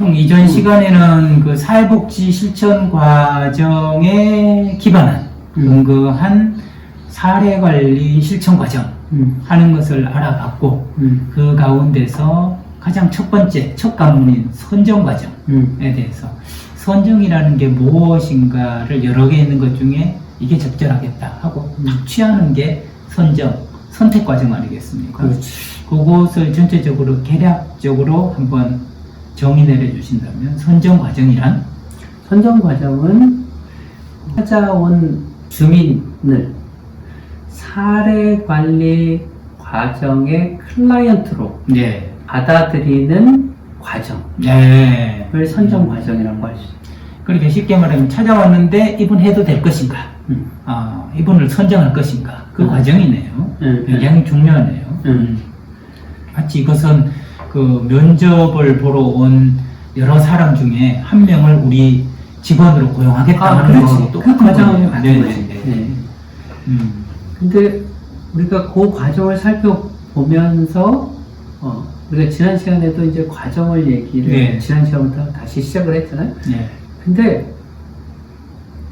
형 이전 시간에는 그 사회복지 실천 과정에 기반한 음. 근거한 사례 관리 실천 과정 음. 하는 것을 알아봤고 음. 그 가운데서 가장 첫 번째 첫 관문인 선정 과정에 음. 대해서 선정이라는 게 무엇인가를 여러 개 있는 것 중에 이게 적절하겠다 하고 음. 딱 취하는 게 선정 선택 과정 아니겠습니까? 그렇지. 그것을 전체적으로 개략적으로 한번 정의 내려주신다면 선정 과정이란 선정 과정은 찾아온 주민을 사례 관리 과정의 클라이언트로 네, 받아들이는 과정을 네. 선정 과정이라고 할 수 있어요. 그렇게 쉽게 말하면 찾아왔는데 이분 해도 될 것인가, 음. 아, 이분을 선정할 것인가 그 음. 과정이네요. 음, 굉장히 중요하네요. 음. 마치 이것은 그 면접을 보러 온 여러 사람 중에 한 명을 우리 직원으로 고용하겠다 아, 하는. 거하고 그 똑같은 과정이 거예요. 같은 네, 거지. 네, 네. 네. 음. 근데 우리가 그 과정을 살펴보면서 어, 우리가 지난 시간에도 이제 과정을 얘기를 네. 지난 시간부터 다시 시작을 했잖아요. 네. 근데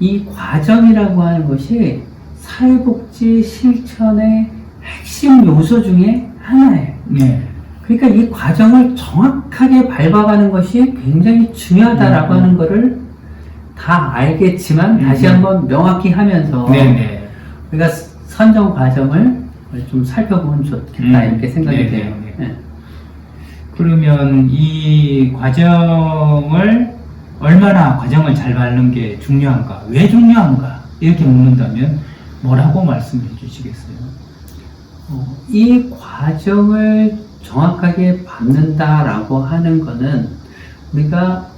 이 과정이라고 하는 것이 사회복지 실천의 핵심 요소 중에 하나예요. 네. 그러니까 이 과정을 정확하게 밟아가는 것이 굉장히 중요하다라고 음. 하는 거를 다 알겠지만 다시 음. 한번 명확히 하면서 네, 네. 우리가 선정 과정을 좀 살펴보면 좋겠다 음. 이렇게 생각이 네, 돼요. 네, 네. 네. 그러면 이 과정을 얼마나 과정을 잘 밟는 게 중요한가, 왜 중요한가 이렇게 묻는다면 뭐라고 말씀해 주시겠어요? 어, 이 과정을 정확하게 밟는다라고 하는 거는 우리가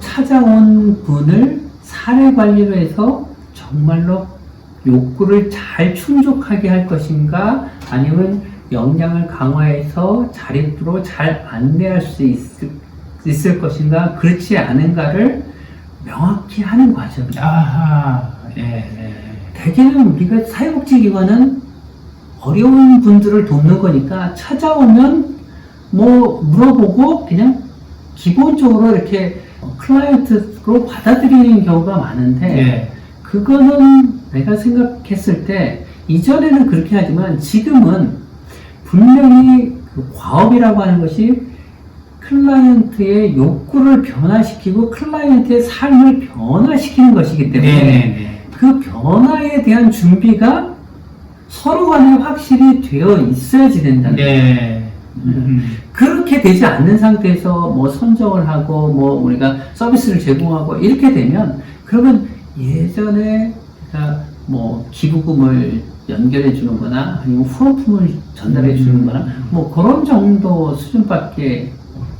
찾아온 분을 사례 관리로 해서 정말로 욕구를 잘 충족하게 할 것인가 아니면 역량을 강화해서 자립도로 잘 안내할 수 있을, 있을 것인가 그렇지 않은가를 명확히 하는 과정이다. 아하, 예, 예. 대개는 우리가 사회복지기관은 어려운 분들을 돕는 거니까 찾아오면 뭐 물어보고 그냥 기본적으로 이렇게 클라이언트로 받아들이는 경우가 많은데 네. 그거는 내가 생각했을 때 이전에는 그렇게 하지만 지금은 분명히 그 과업이라고 하는 것이 클라이언트의 욕구를 변화시키고 클라이언트의 삶을 변화시키는 것이기 때문에 네, 네, 그 변화에 대한 준비가 서로 간에 확실히 되어 있어야지 네. 된다는 거예요. 네. 음. 그렇게 되지 않는 상태에서 뭐 선정을 하고 뭐 우리가 서비스를 제공하고 이렇게 되면 그러면 예전에 그러니까 뭐 기부금을 연결해 주는 거나 아니면 후원품을 전달해 주는 거나 뭐 그런 정도 수준밖에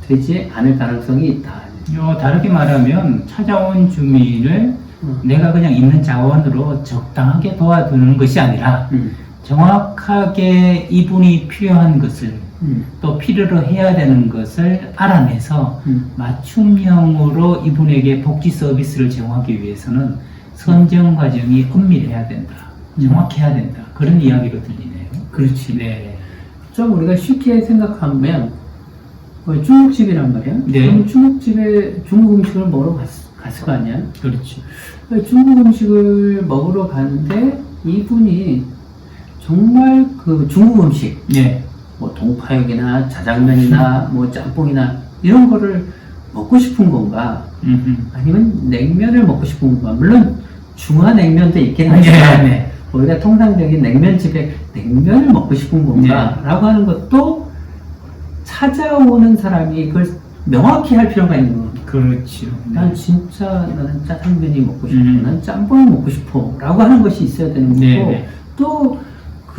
되지 않을 가능성이 있다. 요 다르게 말하면 찾아온 주민을 음. 내가 그냥 있는 자원으로 적당하게 도와주는 것이 아니라 음. 정확하게 이분이 필요한 것을 음. 또 필요로 해야 되는 것을 알아내서 음. 맞춤형으로 이분에게 복지 서비스를 제공하기 위해서는 선정 과정이 엄밀해야 된다. 정확해야 된다. 그런 이야기로 들리네요. 그렇지. 네. 좀 우리가 쉽게 생각하면 뭐 중국집이란 말이야. 네. 그럼 중국집에 중국 음식을 먹으러 갔, 갔을 거 아니야. 그렇죠. 중국 음식을 먹으러 갔는데 이분이 정말 그 중국 음식, 네. 뭐 동파육이나 자장면이나 뭐 짬뽕이나 이런 거를 먹고 싶은 건가? 음흠. 아니면 냉면을 먹고 싶은 건가? 물론 중화 냉면도 있긴 네, 하지만 네. 우리가 통상적인 냉면집에 냉면을 먹고 싶은 건가? 라고 하는 것도 찾아오는 사람이 그걸 명확히 할 필요가 있는 거예요. 그렇죠. 난 진짜 나는 짜장면이 먹고 싶어. 음. 난 짬뽕이 먹고 싶어. 라고 하는 것이 있어야 되는 거고, 네, 네. 또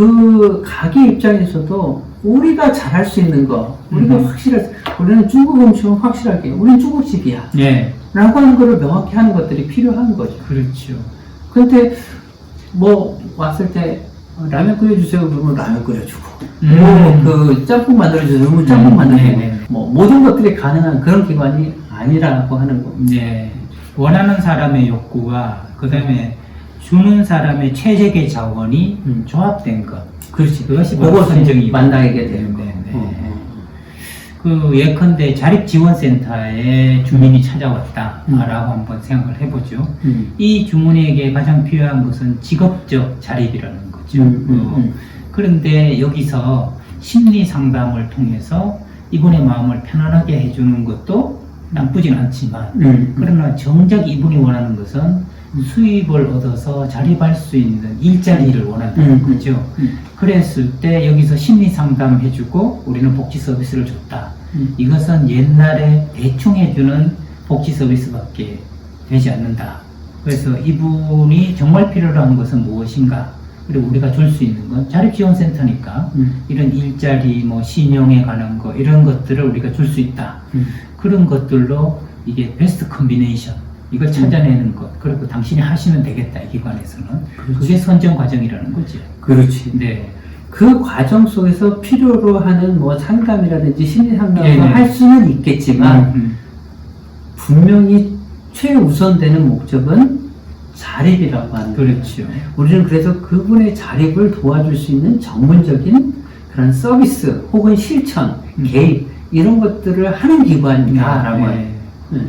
그 가게 입장에서도 우리가 잘할 수 있는 거, 우리가 음. 확실해, 우리는 중국 음식은 확실하게, 우리는 중국집이야. 네. 라고 하는 거를 명확히 하는 것들이 필요한 거죠. 그렇죠. 근데 뭐 왔을 때 어, 라면 끓여주세요 그러면 라면 끓여주고 음. 뭐그 짬뽕 만들어주세요 그러면 짬뽕 음, 만들어주고 네네. 뭐 모든 것들이 가능한 그런 기관이 아니라고 하는 거. 네. 원하는 사람의 욕구와 그 다음에 주는 사람의 최적의 자원이 음. 조합된 것. 그렇지. 그것이 그것을 선정이고. 만나게 되는 거. 네, 네. 어, 어. 그 예컨대 자립지원센터에 주민이 찾아왔다라고 한번 생각을 해보죠. 음. 이 주문에게 가장 필요한 것은 직업적 자립이라는 거죠. 음, 음, 어, 음. 그런데 여기서 심리 상담을 통해서 이분의 마음을 편안하게 해주는 것도 나쁘진 않지만 음. 그러나 정작 이분이 원하는 것은 수입을 얻어서 자립할 수 있는 일자리를 원한다는 음, 음. 거죠. 음. 그랬을 때 여기서 심리 상담 해주고 우리는 복지 서비스를 줬다. 음. 이것은 옛날에 대충 해주는 복지 서비스밖에 되지 않는다. 그래서 이분이 정말 필요로 하는 것은 무엇인가? 그리고 우리가 줄 수 있는 건 자립지원센터니까 음. 이런 일자리, 뭐 신용에 관한 거 이런 것들을 우리가 줄 수 있다. 음. 그런 것들로 이게 베스트 컨비네이션 이걸 찾아내는 것 그리고 당신이 하시면 되겠다 이 기관에서는 그렇지. 그게 선정 과정이라는 거죠. 그렇지. 네, 그 과정 속에서 필요로 하는 뭐 상담이라든지 심리 상담을 네네. 할 수는 있겠지만 음, 분명히 최우선되는 목적은 자립이라고 하는. 그렇죠. 우리는 그래서 그분의 자립을 도와줄 수 있는 전문적인 그런 서비스 혹은 실천, 음. 개입 이런 것들을 하는 기관이다라고 해요. 네. 네.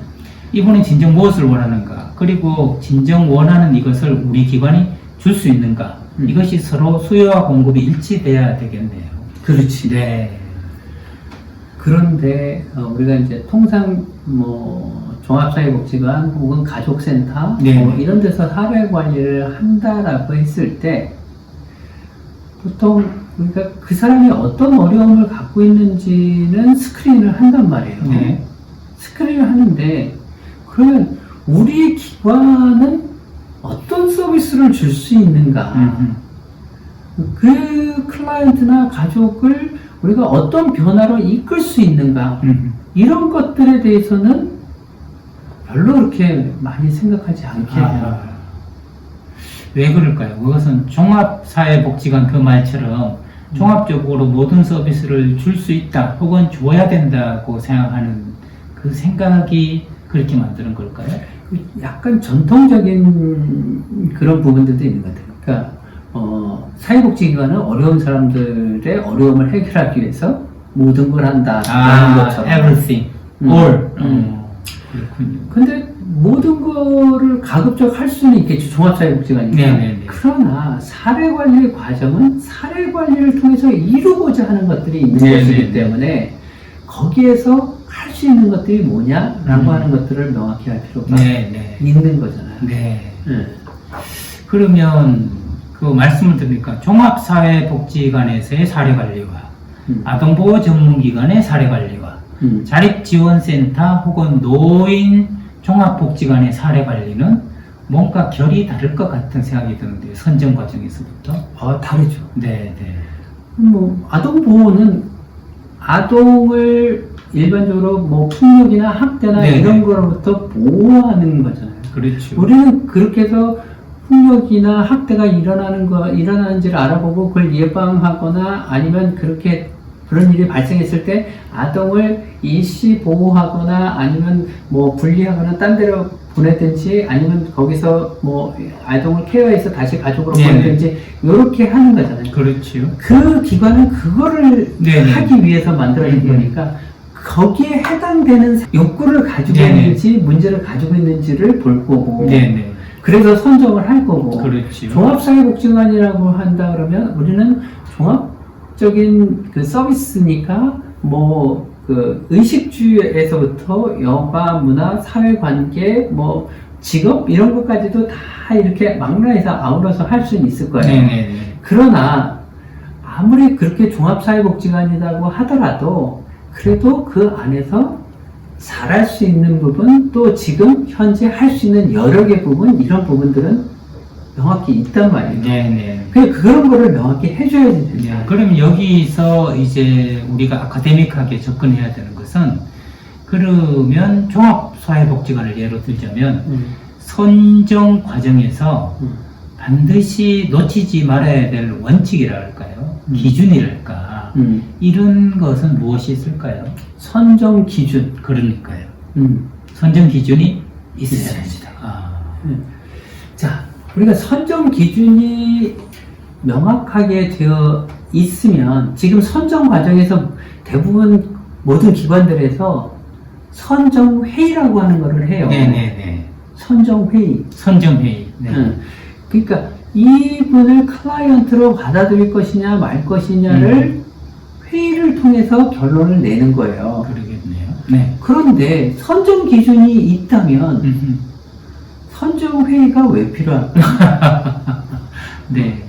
이분이 진정 무엇을 원하는가 그리고 진정 원하는 이것을 우리 기관이 줄 수 있는가 음. 이것이 서로 수요와 공급이 일치돼야 되겠네요. 그렇지. 네. 그런데 어, 우리가 이제 통상 뭐 종합사회복지관 혹은 가족센터 네. 뭐 이런 데서 사회 관리를 한다라고 했을 때 보통 우리가 그 사람이 어떤 어려움을 갖고 있는지는 스크린을 한단 말이에요. 네. 스크린을 하는데 그러면 우리 기관은 어떤 서비스를 줄 수 있는가? 음, 그 클라이언트나 가족을 우리가 어떤 변화로 이끌 수 있는가? 음, 음. 이런 것들에 대해서는 별로 그렇게 많이 생각하지 않게 돼요. 아, 왜 그럴까요? 그것은 종합사회복지관 그 말처럼 종합적으로 모든 서비스를 줄 수 있다 혹은 줘야 된다고 생각하는 그 생각이 그렇게 만드는 걸까요? 약간 전통적인 그런 부분들도 있는 것 같아요. 그러니까 어, 사회복지기관은 어려운 사람들의 어려움을 해결하기 위해서 모든 걸 한다라는 것처럼. 아, everything, 음. all. 음. 어, 그렇군요. 근데 모든 거를 가급적 할 수는 있겠죠. 종합사회복지관이니까. 네네네. 그러나 사례관리 과정은 사례관리를 통해서 이루고자 하하는 것들이 있는 네네네. 것이기 때문에 거기에서 할 수 있는 것들이 뭐냐라고 음. 하는 것들을 명확히 할 필요가 네, 네. 있는 거잖아요. 네. 네. 그러면 그 말씀을 드리니까 종합사회복지관에서의 사례관리와 음. 아동보호 전문기관의 사례관리와 음. 자립지원센터 혹은 노인 종합복지관의 사례 관리는 뭔가 결이 다를 것 같은 생각이 드는데요. 선정 과정에서부터. 아, 다르죠. 네, 네. 뭐 아동 보호는 아동을 일반적으로 뭐 폭력이나 학대나 네네. 이런 거로부터 보호하는 거잖아요. 그렇죠. 우리는 그렇게 해서 폭력이나 학대가 일어나는 거 일어나는지를 알아보고 그걸 예방하거나 아니면 그렇게 그런 일이 발생했을 때 아동을 일시 보호하거나 아니면 뭐 분리하거나 딴 데로 보내든지 아니면 거기서 뭐 아동을 케어해서 다시 가족으로 네네. 보내든지 이렇게 하는 거잖아요. 그렇죠. 그 기관은 그거를 네네. 하기 위해서 만들어진 음. 거니까 거기에 해당되는 욕구를 가지고 네네. 있는지 문제를 가지고 있는지를 볼 거고 네, 네. 그래서 선정을 할 거고 그렇죠. 종합사회복지관이라고 한다 그러면 우리는 종합 적인 그 서비스니까 뭐 그 의식주에서부터 여가 문화 사회 관계 뭐 직업 이런 것까지도 다 이렇게 망라해서 아우러서 할 수는 있을 거예요. 네, 네, 네. 그러나 아무리 그렇게 종합사회복지관이라고 하더라도 그래도 그 안에서 잘할 수 있는 부분 또 지금 현재 할 수 있는 여러 개 부분 이런 부분들은 명확히 있단 말이에요. 네, 네. 그 그런 거를 명확히 해줘야 된다. 네, 그럼 여기서 이제 우리가 아카데믹하게 접근해야 되는 것은 그러면 종합사회복지관을 예로 들자면 음, 선정 과정에서 음, 반드시 놓치지 말아야 될 원칙이랄까요? 음. 기준이랄까? 음. 이런 것은 무엇이 있을까요? 선정 기준. 그러니까요. 음. 선정 기준이 있어야. 됩니다. 아, 자, 우리가 선정 기준이 명확하게 되어 있으면 지금 선정 과정에서 대부분 모든 기관들에서 선정 회의라고 하는 거를 해요. 네네네. 선정 회의. 선정 회의. 네. 응. 그러니까 이분을 클라이언트로 받아들일 것이냐 말 것이냐를 음. 회의를 통해서 결론을 내는 거예요. 그러겠네요. 네. 그런데 선정 기준이 있다면 음흠. 선정 회의가 왜 필요할까? 네.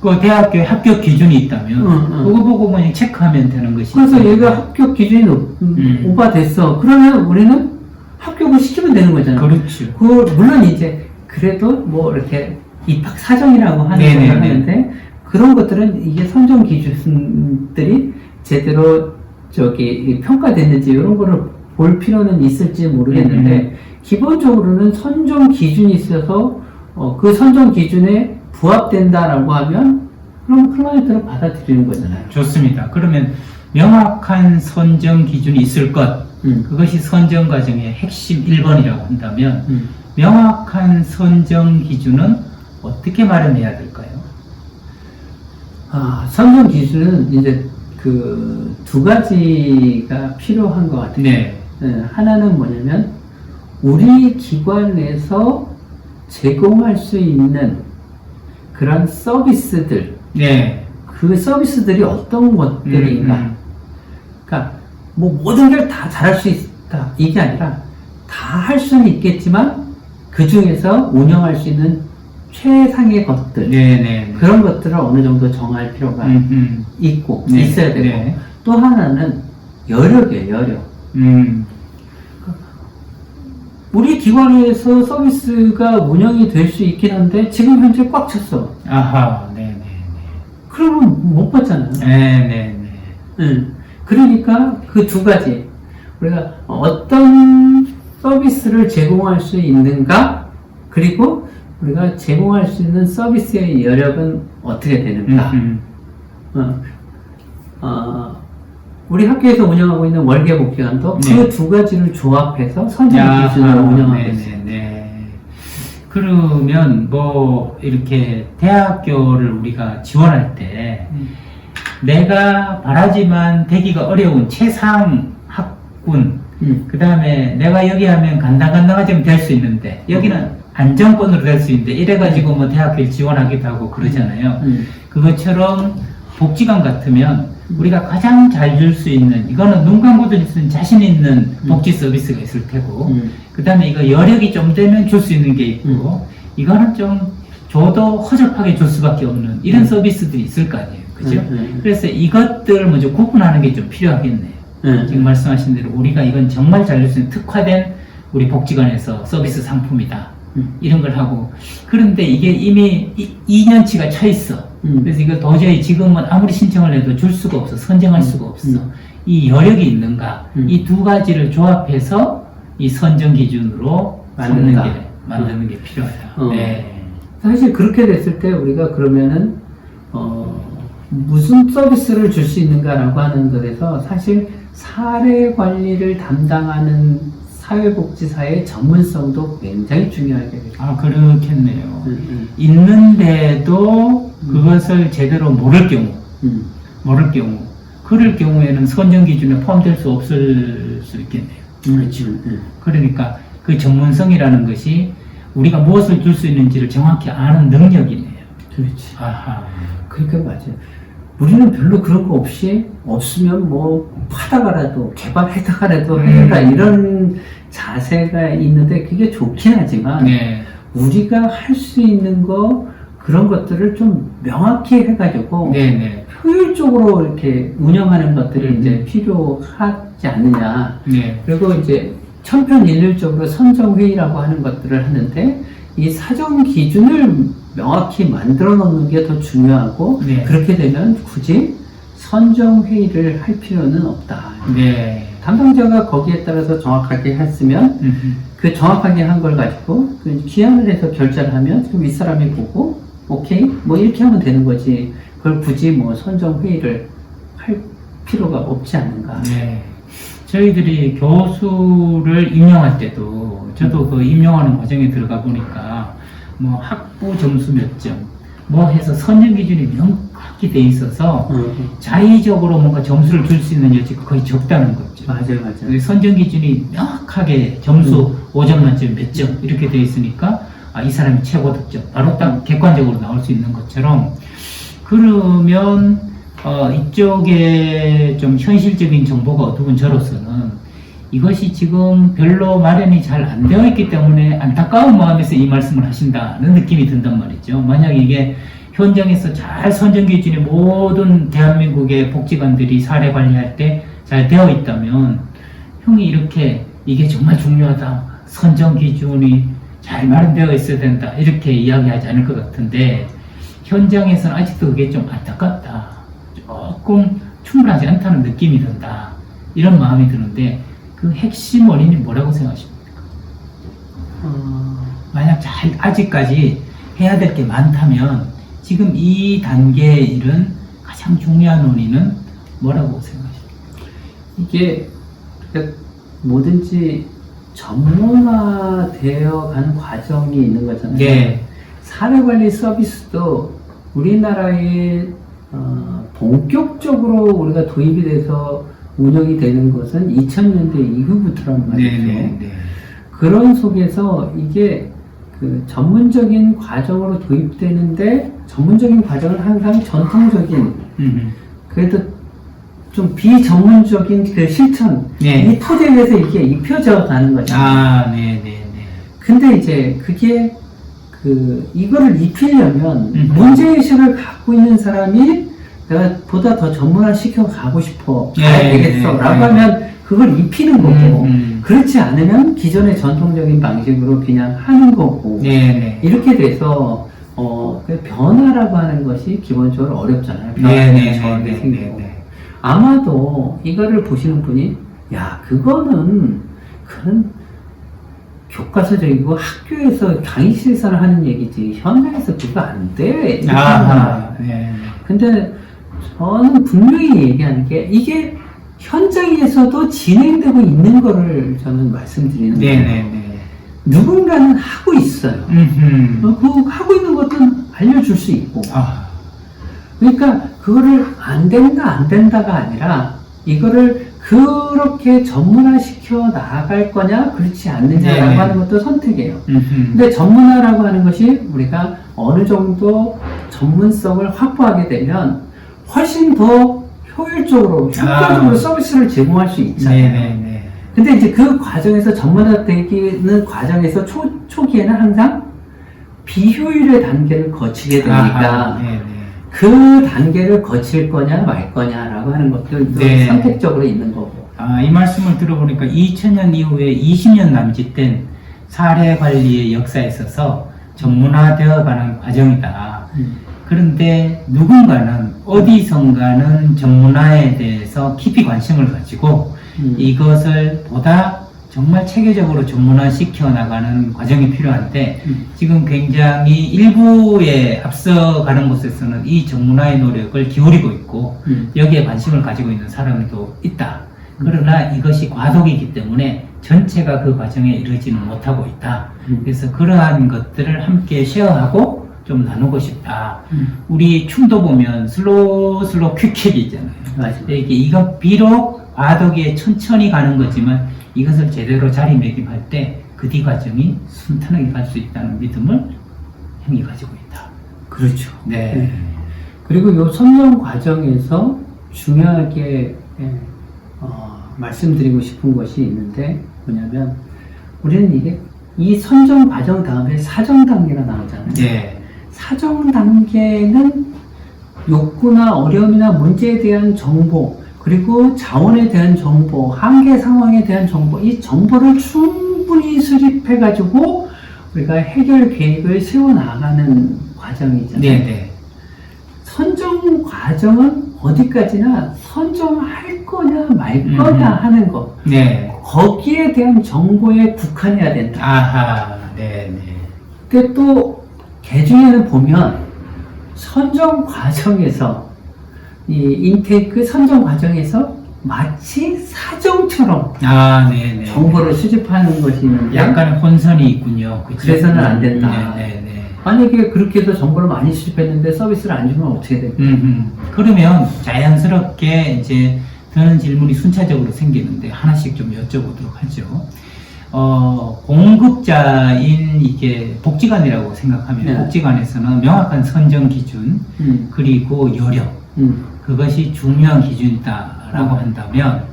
그 대학교에 합격 기준이 있다면 응, 응. 그거 보고 그냥 체크하면 되는 것이. 그래서 얘가 합격 기준이 높- 음. 오버됐어. 그러면 우리는 합격을 시키면 되는 거잖아요. 그렇죠. 그 물론 이제 그래도 뭐 이렇게 입학 사정이라고 하는 네네네. 걸 하는데 그런 것들은 이게 선정 기준들이 제대로 저기 평가됐는지 이런 거를 볼 필요는 있을지 모르겠는데 음, 기본적으로는 선정 기준이 있어서 어, 그 선정 기준에 부합된다라고 하면 그럼 클라이언트를 받아들이는 거잖아요. 좋습니다. 그러면 명확한 선정 기준이 있을 것. 음. 그것이 선정 과정의 핵심 1번이라고 한다면 음. 명확한 선정 기준은 어떻게 마련해야 될까요? 아, 선정 기준은 이제 그 두 가지가 필요한 것 같아요. 네. 예, 하나는 뭐냐면 우리 기관에서 제공할 수 있는 그런 서비스들, 네. 그 서비스들이 어떤 것들인가. 음, 그러니까 뭐 모든 걸 다 잘할 수 있다 이게 아니라 다 할 수는 있겠지만 그 중에서 운영할 수 있는 최상의 것들 음. 네네. 그런 것들을 어느 정도 정할 필요가 음, 음. 있고 네, 있어야 되고 네. 또 하나는 여력이에요 여력. 음. 우리 기관에서 서비스가 운영이 될 수 있긴 한데 지금 현재 꽉 찼어. 아하. 네네네. 그러면 못 받잖아요. 네네네. 응. 그러니까 그 두 가지 우리가 어떤 서비스를 제공할 수 있는가 그리고 우리가 제공할 수 있는 서비스의 여력은 어떻게 되는가. 음, 어, 어, 우리 학교에서 운영하고 있는 월계 복지관도 네. 그두 가지를 조합해서 선정 기준으로 운영하고 있어요. 네네네. 그러면 뭐 이렇게 대학교를 우리가 지원할 때 음. 내가 바라지만 되기가 어려운 최상 학군 음. 그 다음에 내가 여기 하면 간당간당하지만 될수 있는데 여기는 안정권으로 될 수 있는데 이래가지고 뭐 대학교에 지원하기도 하고 그러잖아요. 음. 그것처럼 복지관 같으면 우리가 가장 잘 줄 수 있는 이거는 눈 감고도 있는 자신 있는 복지 서비스가 있을 테고 음. 그 다음에 이거 여력이 좀 되면 줄 수 있는 게 있고 이거는 좀 줘도 허접하게 줄 수밖에 없는 이런 음. 서비스들이 있을 거 아니에요. 그죠? 음, 음. 그래서 이것들을 먼저 구분하는 게 좀 필요하겠네요. 음. 지금 말씀하신 대로 우리가 이건 정말 잘 줄 수 있는 특화된 우리 복지관에서 서비스 상품이다. 음. 이런 걸 하고 그런데 이게 이미 2년치가 차 있어. 음. 그래서 이거 도저히 지금은 아무리 신청을 해도 줄 수가 없어. 선정할 수가 없어. 음. 이 여력이 있는가? 음. 이두 가지를 조합해서 이 선정 기준으로 만드는. 게 만드는 게 필요하다. 어. 네. 사실 그렇게 됐을 때 우리가 그러면은 어, 무슨 서비스를 줄 수 있는가라고 하는 것에서 사실 사례 관리를 담당하는 사회복지사의 전문성도 굉장히 중요하게 돼요. 아 그렇겠네요. 음, 있는데도 그것을 제대로 모를 경우, 음, 모를 경우, 그럴 경우에는 선정 기준에 포함될 수 없을 수 있겠네요. 음. 그렇지. 음. 그러니까 그 전문성이라는 것이 우리가 무엇을 줄 수 있는지를 정확히 아는 능력이네요. 그렇지. 아하. 그러니까 맞아요. 우리는 별로 그런 거 없이 없으면 뭐 하다가라도 개발하다가라도 음. 해라 이런 자세가 있는데 그게 좋긴 하지만 네. 우리가 할 수 있는 거 그런 것들을 좀 명확히 해가지고 네네. 효율적으로 이렇게 운영하는 것들이 음. 이제 필요하지 않느냐. 네. 그리고 이제 천편일률적으로 선정회의라고 하는 것들을 하는데 이 사정 기준을 명확히 만들어 놓는 게 더 중요하고 네. 그렇게 되면 굳이 선정 회의를 할 필요는 없다. 네. 담당자가 거기에 따라서 정확하게 했으면 음흠. 그 정확하게 한 걸 가지고 그 기한을 해서 결제를 하면 그럼 윗사람이 보고 오케이 뭐 이렇게 하면 되는 거지 그걸 굳이 뭐 선정 회의를 할 필요가 없지 않는가 네. 저희들이 교수를 임용할 때도 저도 그 임용하는 과정에 들어가 보니까 뭐 학부 점수 몇 점, 뭐 해서 선정 기준이 명확히 돼 있어서 어, 자의적으로 뭔가 점수를 줄 수 있는 여지가 거의 적다는 거죠. 맞아요, 맞아요. 그 선정 기준이 명확하게 점수 5점 만점 몇 점 이렇게 돼 있으니까 아, 이 사람이 최고 득점 바로 딱 객관적으로 나올 수 있는 것처럼 그러면 어, 이쪽에 좀 현실적인 정보가 어두운 저로서는 이것이 지금 별로 마련이 잘 안 되어 있기 때문에 안타까운 마음에서 이 말씀을 하신다는 느낌이 든단 말이죠. 만약 이게 현장에서 잘 선정 기준이 모든 대한민국의 복지관들이 사례 관리할 때 잘 되어 있다면 형이 이렇게 이게 정말 중요하다. 선정 기준이 잘 마련되어 있어야 된다. 이렇게 이야기하지 않을 것 같은데 현장에서는 아직도 그게 좀 안타깝다. 조금 충분하지 않다는 느낌이 든다. 이런 마음이 드는데 그 핵심 원인이 뭐라고 생각하십니까? 어, 만약 잘 아직까지 해야 될 게 많다면 지금 이 단계의 일은 가장 중요한 원인은 뭐라고 생각하십니까? 이게 그러니까 뭐든지 전문화되어 가는 과정이 있는 거잖아요. 네. 사례관리 서비스도 우리나라에 어, 본격적으로 우리가 도입이 돼서 운영이 되는 것은 2000년대 이후부터란 말이죠. 네. 그런 속에서 이게 그 전문적인 과정으로 도입되는데 전문적인 과정은 항상 전통적인 음. 그래도 좀 비전문적인 그 실천 네. 이 토대 위에서 이게 입혀져 가는 거죠. 아, 네, 네, 네. 근데 이제 그게 그 이거를 입히려면 음. 문제 의식을 갖고 있는 사람이 내가 보다 더 전문화 시켜 가고 싶어 예, 가야 되겠어 예, 라고 예. 하면 그걸 입히는 거고 음, 음. 그렇지 않으면 기존의 전통적인 방식으로 그냥 하는 거고 네, 네. 이렇게 돼서 어, 그 변화라고 하는 것이 기본적으로 어렵잖아요. 네, 저항이 네, 생기고. 아마도 이거를 보시는 분이 야 그거는 그런 교과서적이고 학교에서 강의실에서는 하는 얘기지 현장에서 그거 안 돼. 이렇게 하는 아, 네, 네. 근데 저는 분명히 얘기하는 게 이게 현장에서도 진행되고 있는 거를 저는 말씀드리는 네, 거예요. 네, 네. 누군가는 하고 있어요. 어, 그 하고 있는 것은 알려줄 수 있고. 아, 그러니까 그거를 안 된다 안 된다가 아니라 이거를 그렇게 전문화 시켜 나갈 거냐 그렇지 않느냐라고 네. 하는 것도 선택이에요. 음흠. 근데 전문화라고 하는 것이 우리가 어느 정도 전문성을 확보하게 되면 훨씬 더 효율적으로 효과적으로 아. 서비스를 제공할 수 있잖아요. 네, 네, 네. 근데 이제 그 과정에서 전문화되기는 과정에서 초, 초기에는 항상 비효율의 단계를 거치게 되니까 네. 그 단계를 거칠 거냐 말 거냐라고 하는 것들도 네. 선택적으로 있는 거고. 아, 이 말씀을 들어보니까 2000년 이후에 20년 남짓된 사례 관리의 역사에 있어서 전문화되어 가는 과정이다. 그런데 누군가는 어디선가는 전문화에 대해서 깊이 관심을 가지고 음. 이것을 보다 정말 체계적으로 전문화시켜 나가는 과정이 필요한데 음. 지금 굉장히 일부에 앞서가는 곳에서는 이 전문화의 노력을 기울이고 있고 음. 여기에 관심을 가지고 있는 사람도 있다. 그러나 이것이 과도기이기 때문에 전체가 그 과정에 이르지는 못하고 있다. 음. 그래서 그러한 것들을 함께 쉐어하고 좀 나누고 싶다. 음. 우리 춤도 보면 슬로우 슬로우. 맞아요. 이게 이건 비록 과도기에 천천히 가는 거지만 이것을 제대로 자리매김할 때 그 뒤 과정이 순탄하게 갈 수 있다는 믿음을 형이 가지고 있다. 그렇죠. 네. 네. 그리고 요 선정 과정에서 중요하게 예, 어, 말씀드리고 싶은 것이 있는데 뭐냐면 우리는 이게 이 선정 과정 다음에 사정 단계가 나오잖아요. 네. 사정 단계는 욕구나 어려움이나 문제에 대한 정보, 그리고 자원에 대한 정보, 한계 상황에 대한 정보, 이 정보를 충분히 수집해가지고 우리가 해결 계획을 세워나가는 과정이잖아요. 네. 네. 선정 과정은 어디까지나 선정할 거냐 말 거냐 음. 하는 것. 네. 거기에 대한 정보에 국한해야 된다. 아하. 네. 네. 근데 또 개중에는 보면 선정 과정에서 이 인테이크 선정 과정에서 마치 사정처럼 아, 네. 네. 정보를 수집하는 것이 있는데 약간의 혼선이 있군요. 그쵸? 그래서는 안 된다. 네. 네. 네. 만약에 그렇게 해서 정보를 많이 수집했는데 서비스를 안 주면 어떻게 될까? 음, 음. 그러면 자연스럽게 이제 드는 질문이 순차적으로 생기는데 하나씩 좀 여쭤보도록 하죠. 어, 공급자인 이게 복지관이라고 생각하면 네. 복지관에서는 명확한 선정 기준 음, 그리고 여력 음, 그것이 중요한 기준이다라고 음. 한다면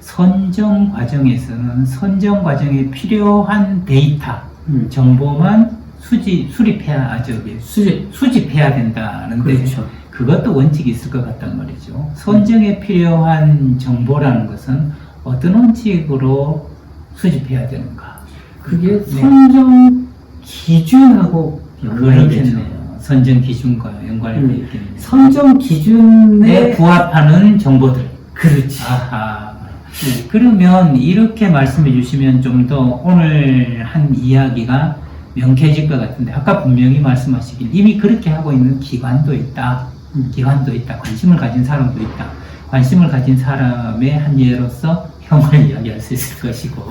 선정 과정에서는 선정 과정에 필요한 데이터 음. 정보만 수집 수립해야 아, 저기 수집. 수집해야 된다는데 그렇죠. 그것도 원칙이 있을 것 같단 말이죠. 선정에 필요한 정보라는 것은 어떤 원칙으로 수집해야 되는가? 그게 네. 선정 기준하고 연관이. 그렇겠네요. 선정 기준과 연관이 음. 있겠네요. 선정 기준에 에 부합하는 정보들. 그렇지. 아하. 네. 그러면 이렇게 말씀해 주시면 좀 더 오늘 한 이야기가 명쾌해질 것 같은데 아까 분명히 말씀하시길 이미 그렇게 하고 있는 기관도 있다. 음. 기관도 있다. 관심을 가진 사람도 있다. 관심을 가진 사람의 한 예로서 형을 이야기할 수 있을 것이고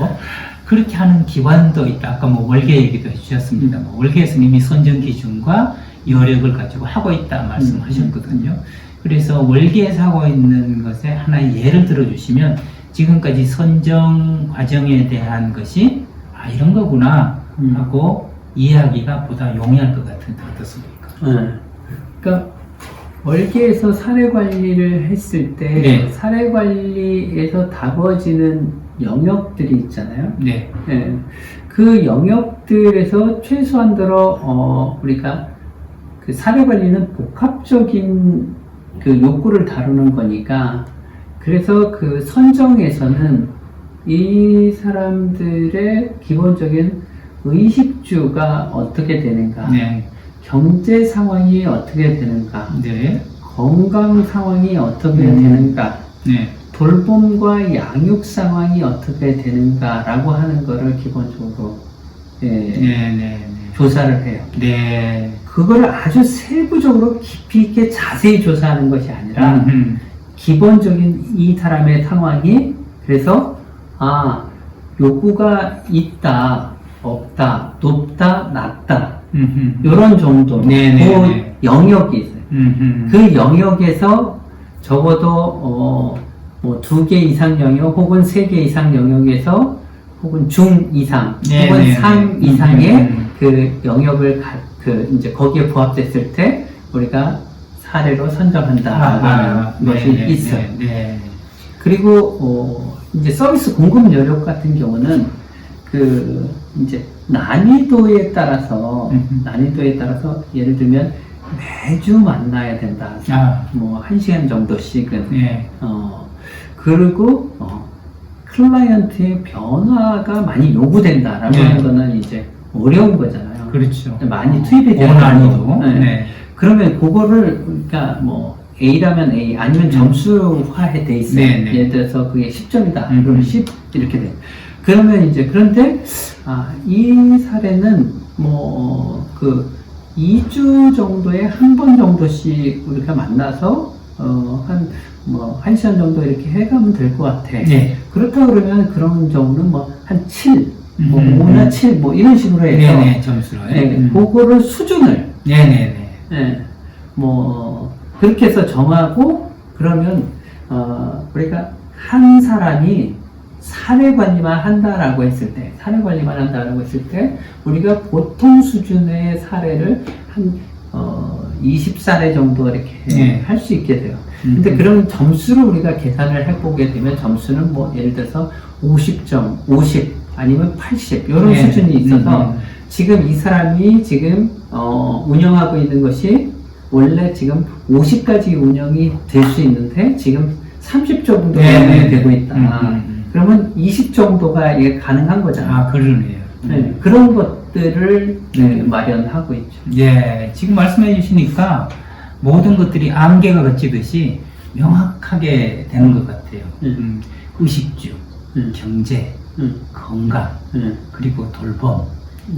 그렇게 하는 기관도 있다. 아까 뭐 월계 얘기도 해주셨습니다. 뭐 월계에서는 이미 선정 기준과 여력을 가지고 하고 있다 말씀하셨거든요. 그래서 월계에서 하고 있는 것에 하나의 예를 들어주시면 지금까지 선정 과정에 대한 것이 아 이런 거구나 음. 하고 이해하기가 보다 용이할 것 같은데 어떻습니까? 네. 그러니까 월계에서 사례 관리를 했을 때 네. 사례 관리에서 다뤄지는 영역들이 있잖아요. 네, 예. 그 영역들에서 최소한대로 어, 우리가 그 사례 관리는 복합적인 그 욕구를 다루는 거니까 그래서 그 선정에서는 이 사람들의 기본적인 의식주가 어떻게 되는가, 네, 경제 상황이 어떻게 되는가, 네, 건강 상황이 어떻게 음. 되는가, 네, 돌봄과 양육 상황이 어떻게 되는가라고 하는 거를 기본적으로 예, 네, 네, 조사를 해요. 네, 그거를 아주 세부적으로 깊이 있게 자세히 조사하는 것이 아니라 음, 기본적인 이 사람의 상황이 그래서 아 욕구가 있다 없다 높다 낮다 음, 음, 이런 정도 네, 네, 그 네. 영역이 있어요. 음, 음, 그 영역에서 적어도 어, 뭐두 개 이상 영역 혹은 세 개 이상 영역에서 혹은 중 이상 네, 혹은 네, 상 네. 이상의 음, 음. 그 영역을 가, 그 이제 거기에 부합됐을 때 우리가 사례로 선정한다라는 아하, 것이 네, 네, 있어요. 네, 네. 그리고 어, 이제 서비스 공급 여력 같은 경우는 그 이제 난이도에 따라서 음. 난이도에 따라서 예를 들면 매주 만나야 된다. 아, 뭐한 시간 정도씩은 네, 어 그리고 어, 클라이언트의 변화가 많이 요구된다라고 네. 하는 거는 이제 어려운 거잖아요. 그렇죠. 많이 투입이 되는 고난이도. 거고. 네. 네. 그러면 그거를 그러니까 뭐 A라면 A 아니면 점수화해 돼 있어요. 네, 네. 예를 들어서 그게 10점이다. 음. 그러면 10 이렇게 돼. 그러면 이제 그런데 아, 이 사례는 뭐 그 2주 정도에 한 번 정도씩 우리가 만나서 어 한 뭐 한 시간 정도 이렇게 해가면 될 것 같아. 네. 그렇다 그러면 그런 경우는 뭐 한 7, 뭐 음. 5나 7, 뭐 이런 식으로 해서 네, 네, 점수로. 네, 음. 그거를 수준을 네, 네, 네. 예, 뭐 그렇게 해서 정하고 그러면 어, 우리가 한 사람이 사례 관리만 한다라고 했을 때 사례 관리만 한다라고 했을 때 우리가 보통 수준의 사례를 한 어, 20사례 정도 이렇게 네. 할수 있게 돼요. 음. 근데 그런 점수를 우리가 계산을 해보게 되면 점수는 뭐 예를 들어서 50점, 50 아니면 80 이런 네. 수준이 있어서 음, 음. 지금 이 사람이 지금 어, 운영하고 있는 것이 원래 지금 50까지 운영이 될 수 있는데 지금 30 정도 네, 운영이 네, 되고 네. 있다. 음, 음, 음. 그러면 20 정도가 이게 가능한 거잖아. 아, 그러네요. 네, 그런 것들을 네. 네, 마련하고 있죠. 예, 지금 말씀해 주시니까 모든 것들이 안개가 걷히듯이 명확하게 되는 것 같아요. 음. 음, 의식주, 음, 경제, 음, 건강, 음, 그리고 돌봄,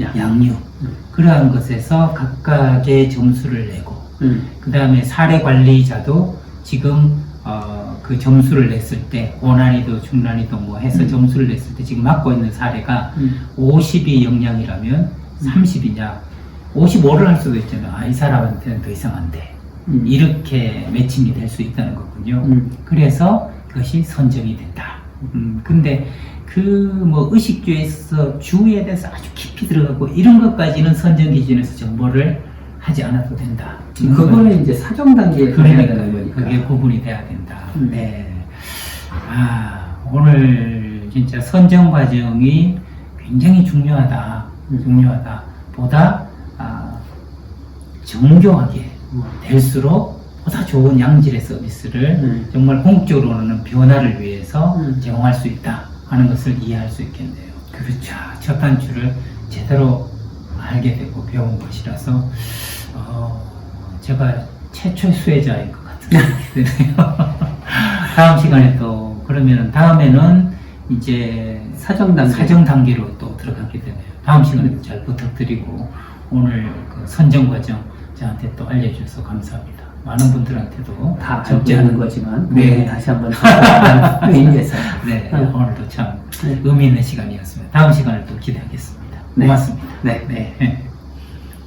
야, 양육, 음. 그러한 것에서 각각의 점수를 내고, 음, 그 다음에 사례 관리자도 지금 어, 그 점수를 냈을 때 고난이도, 중난이도 뭐 해서 음. 점수를 냈을 때 지금 맡고 있는 사례가 음, 50이 영향이라면 30이냐, 55를 할 수도 있잖아요. 아, 이 사람한테는 더 이상 안 돼. 음. 이렇게 매칭이 될 수 있다는 거군요. 음. 그래서 그것이 선정이 된다. 음, 근데 그 뭐 의식주에서 주에 대해서 아주 깊이 들어가고 이런 것까지는 선정 기준에서 정보를 하지 않아도 된다. 그거는 이제 사정 단계에 그러니까. 그게 구분이 돼야 된다. 음. 네. 아 오늘 진짜 선정 과정이 굉장히 중요하다. 음. 중요하다. 보다 아, 정교하게 될수록 보다 좋은 양질의 서비스를 음. 정말 궁극적으로는 변화를 위해서 음. 제공할 수 있다 하는 것을 이해할 수 있겠네요. 그렇죠. 첫 단추를 제대로 알게 되고 배운 것이라서 어, 제가 최초 수혜자인 것. 다음 시간에 또 그러면 다음에는 이제 사정 단계. 사정 단계로 또 들어가게 되네요. 다음 시간에도 잘 부탁드리고 오늘 그 선정 과정 저한테 또 알려주셔서 감사합니다. 많은 분들한테도 다 적지 알고 있는 않은 거지만 네. 네. 다시 한번 의미에서 네, 음. 오늘도 참 네. 의미 있는 시간이었습니다. 다음 시간을 또 기대하겠습니다. 네. 고맙습니다. 네. 네.